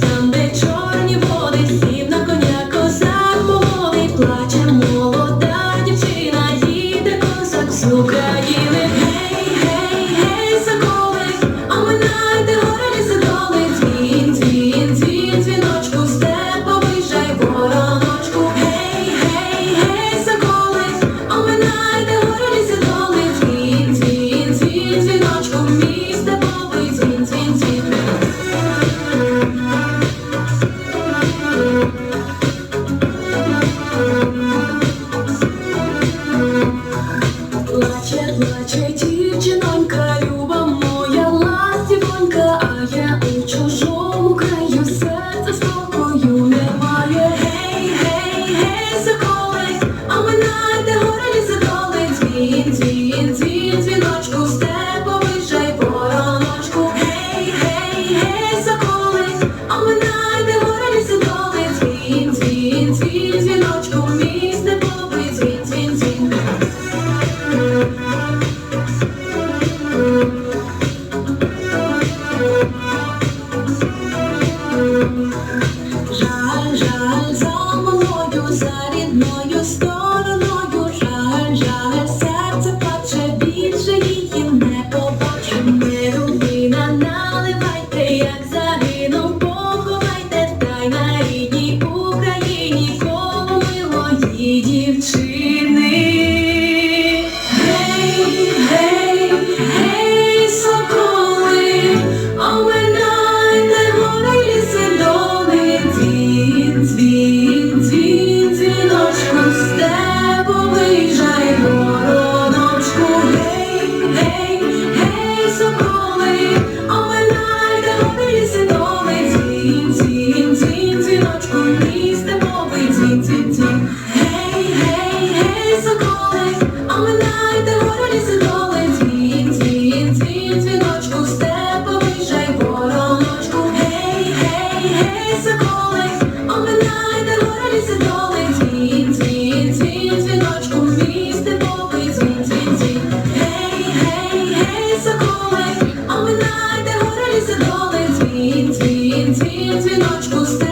там, де чорні води, сів коня козак молодий, плаче молода дівчина, їде козак, слухає гей, гей, гей, соколи, оминайте гори лісидоли, дзвін, дзвін, дзвін, дзвіночку, степовий жай вороночку, гей, гей, гей, соколи, оминайте гори лісидоли, дзвін, дзвін, дзвін, дзвіночку, мій степовий, дзвін, дзвін, дзвін. Плаче дівчинонька любить. садочку містимо биті ті Гей, гей, гей, соколи, оминайте горі сидоли, ті ті ті дзвіночку, степовий жай вороночку. Гей, гей, гей, соколи, оминайте горі сидоли, ті ті ті дзвіночку, містимо биті ті ті Гей, гей, гей, соколи, оминайте горі сидоли, ті ті ті дзвіночку, степовий